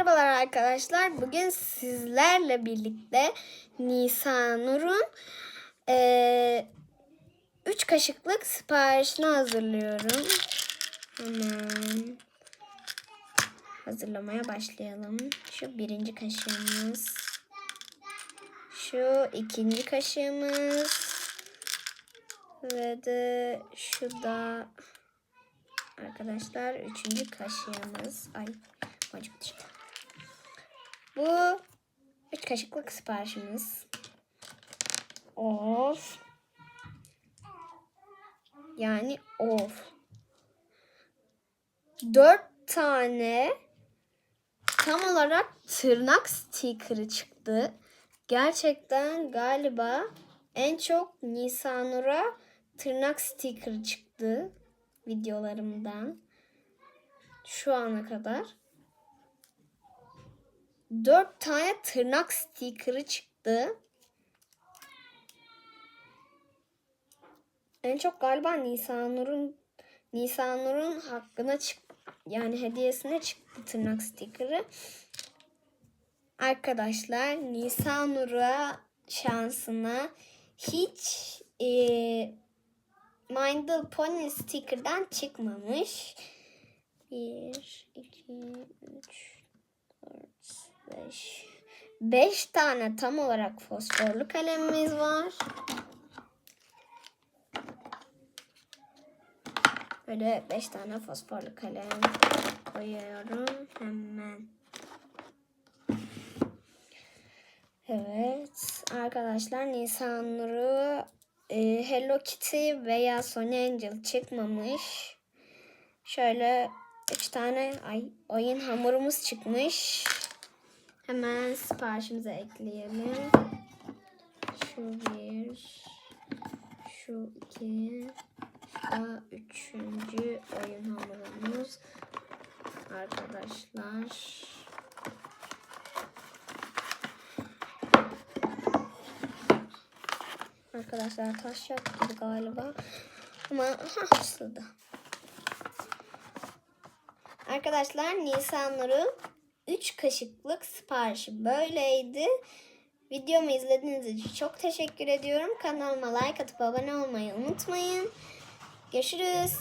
Merhabalar arkadaşlar. Bugün sizlerle birlikte Nisanur'un 3 kaşıklık siparişini hazırlıyorum. Hemen hazırlamaya başlayalım. Şu birinci kaşığımız. Şu ikinci kaşığımız. Ve de şu da arkadaşlar üçüncü kaşığımız. Ay düştü. Bu üç kaşıklık siparişimiz. Of. Yani of. Dört tane tam olarak tırnak sticker'ı çıktı. Gerçekten galiba en çok Nisanur'a tırnak sticker çıktı videolarımdan şu ana kadar. Dört tane tırnak sticker'ı çıktı. En çok galiba Nisanur'un Nisanur'un hakkına çık yani hediyesine çıktı tırnak sticker'ı. Arkadaşlar Nisanur'a şansına hiç e, My Little Pony sticker'dan çıkmamış. 1, 2, 3, 4, 5. 5 tane tam olarak fosforlu kalemimiz var. Böyle 5 tane fosforlu kalem koyuyorum hemen. Evet arkadaşlar Nisan Nur'u e, Hello Kitty veya Sony Angel çıkmamış. Şöyle 3 tane ay, oyun hamurumuz çıkmış. Hemen siparişimize ekleyelim. Şu bir, şu iki, şu da üçüncü oyun hamurumuz. Arkadaşlar. Arkadaşlar taş gibi galiba. Ama ha sığdı. Arkadaşlar Nisan Nur'un 3 kaşıklık siparişi böyleydi. Videomu izlediğiniz için çok teşekkür ediyorum. Kanalıma like atıp abone olmayı unutmayın. Görüşürüz.